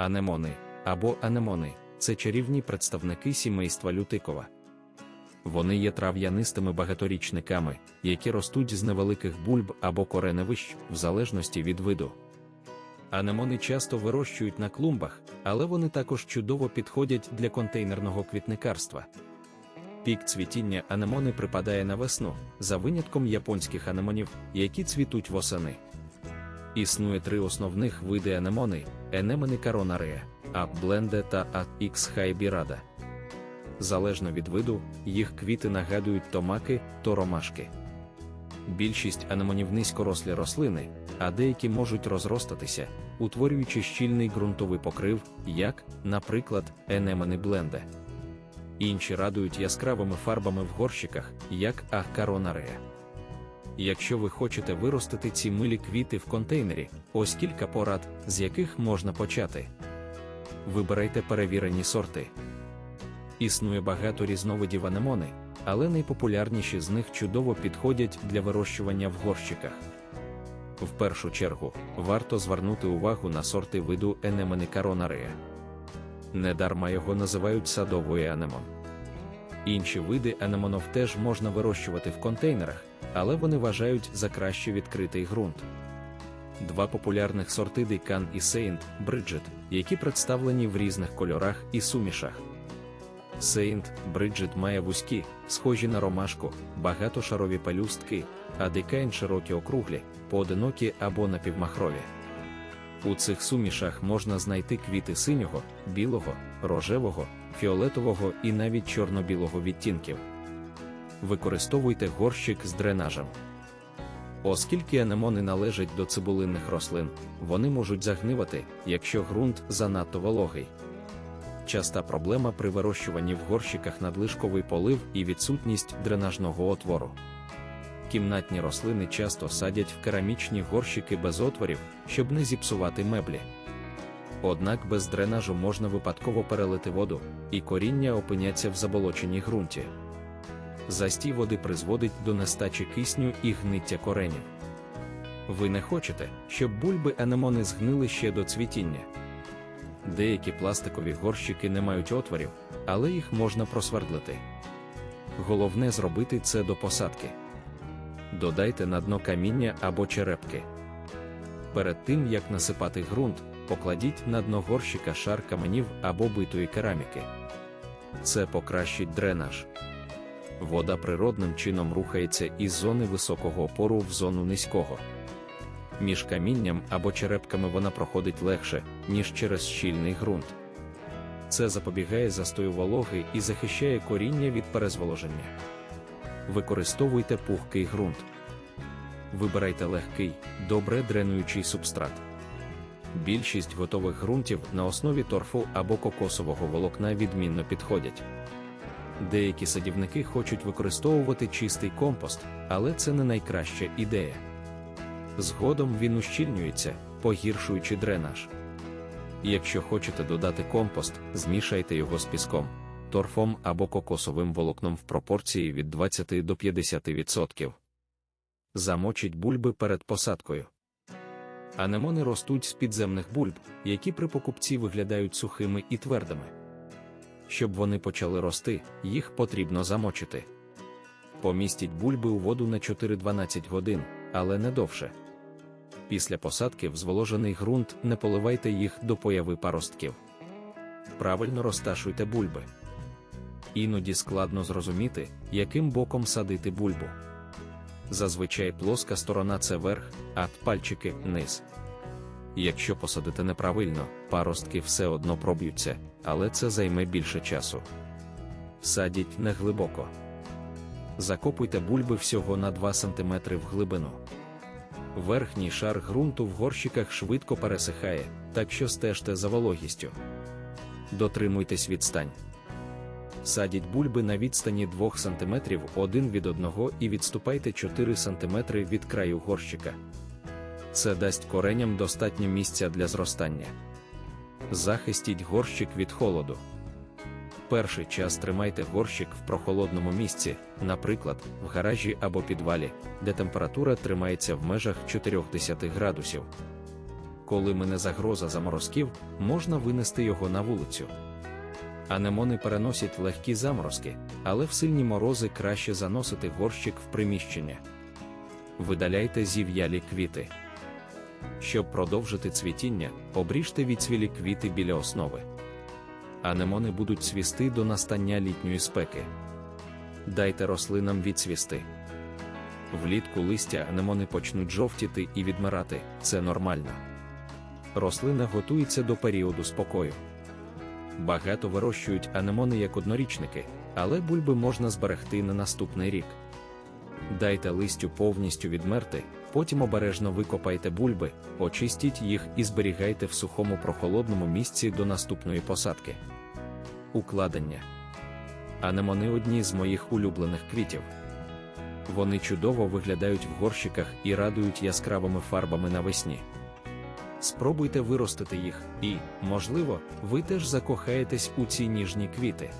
Анемони або анемони це чарівні представники сімейства лютикова. Вони є трав'янистими багаторічниками, які ростуть з невеликих бульб або кореневищ, в залежності від виду. Анемони часто вирощують на клумбах, але вони також чудово підходять для контейнерного квітникарства. Пік цвітіння анемони припадає на весну, за винятком японських анемонів, які цвітуть восени. Існує три основних види анемони: енемени каронарія, а бленде та а ікс хайбірада. Залежно від виду, їх квіти нагадують то маки, то ромашки. Більшість анемонів низькорослі рослини, а деякі можуть розростатися, утворюючи щільний ґрунтовий покрив, як, наприклад, енемени бленде. Інші радують яскравими фарбами в горщиках, як акаронарія. Якщо ви хочете виростити ці милі квіти в контейнері, ось кілька порад, з яких можна почати. Вибирайте перевірені сорти. Існує багато різновидів анемони, але найпопулярніші з них чудово підходять для вирощування в горщиках. В першу чергу, варто звернути увагу на сорти виду енемени каронарія. Недарма його називають садовою анемон. Інші види анемонов теж можна вирощувати в контейнерах, але вони вважають за краще відкритий ґрунт. Два популярних сорти Дейкан і Сейнт Бриджет, які представлені в різних кольорах і сумішах. Сейнт Бриджет має вузькі, схожі на ромашку, багатошарові пелюстки, а Дейкайн широкі округлі, поодинокі або напівмахрові. У цих сумішах можна знайти квіти синього, білого, рожевого, фіолетового і навіть чорно-білого відтінків. Використовуйте горщик з дренажем. Оскільки анемони належать до цибулинних рослин, вони можуть загнивати, якщо ґрунт занадто вологий. Часта проблема при вирощуванні в горщиках надлишковий полив і відсутність дренажного отвору. Кімнатні рослини часто садять в керамічні горщики без отворів, щоб не зіпсувати меблі. Однак без дренажу можна випадково перелити воду, і коріння опиняться в заболоченій ґрунті. Застій води призводить до нестачі кисню і гниття коренів. Ви не хочете, щоб бульби анемони згнили ще до цвітіння. Деякі пластикові горщики не мають отворів, але їх можна просвердлити. Головне зробити це до посадки. Додайте на дно каміння або черепки. Перед тим як насипати ґрунт, покладіть на дно горщика шар каменів або битої кераміки. Це покращить дренаж. Вода природним чином рухається із зони високого опору в зону низького. Між камінням або черепками вона проходить легше, ніж через щільний ґрунт. Це запобігає застою вологи і захищає коріння від перезволоження. Використовуйте пухкий ґрунт. Вибирайте легкий, добре дренуючий субстрат. Більшість готових ґрунтів на основі торфу або кокосового волокна відмінно підходять. Деякі садівники хочуть використовувати чистий компост, але це не найкраща ідея. Згодом він ущільнюється, погіршуючи дренаж. Якщо хочете додати компост, змішайте його з піском, торфом або кокосовим волокном в пропорції від 20 до 50%. Замочіть бульби перед посадкою. Анемони ростуть з підземних бульб, які при покупці виглядають сухими і твердими. Щоб вони почали рости, їх потрібно замочити. Помістіть бульби у воду на 4-12 годин, але не довше. Після посадки в зволожений ґрунт не поливайте їх до появи паростків. Правильно розташуйте бульби. Іноді складно зрозуміти, яким боком садити бульбу. Зазвичай плоска сторона це верх, а пальчики низ. Якщо посадити неправильно, паростки все одно проб'ються, але це займе більше часу. Садіть неглибоко. Закопуйте бульби всього на 2 см в глибину. Верхній шар ґрунту в горщиках швидко пересихає, так що стежте за вологістю. Дотримуйтесь відстань. Садіть бульби на відстані 2 см один від одного і відступайте 4 см від краю горщика. Це дасть кореням достатньо місця для зростання. Захистіть горщик від холоду. Перший час тримайте горщик в прохолодному місці, наприклад, в гаражі або підвалі, де температура тримається в межах 40 градусів. коли мине загроза заморозків, можна винести його на вулицю. Анемони переносять легкі заморозки, але в сильні морози краще заносити горщик в приміщення. Видаляйте зів'ялі квіти. Щоб продовжити цвітіння, обріжте відцвілі квіти біля основи. Анемони будуть цвісти до настання літньої спеки. Дайте рослинам відцвісти. Влітку листя анемони почнуть жовтіти і відмирати, це нормально. Рослина готується до періоду спокою. Багато вирощують анемони як однорічники, але бульби можна зберегти на наступний рік. Дайте листю повністю відмерти, потім обережно викопайте бульби, очистіть їх і зберігайте в сухому прохолодному місці до наступної посадки. Укладення. Анемони одні з моїх улюблених квітів. Вони чудово виглядають в горщиках і радують яскравими фарбами навесні. Спробуйте виростити їх, і, можливо, ви теж закохаєтесь у ці ніжні квіти.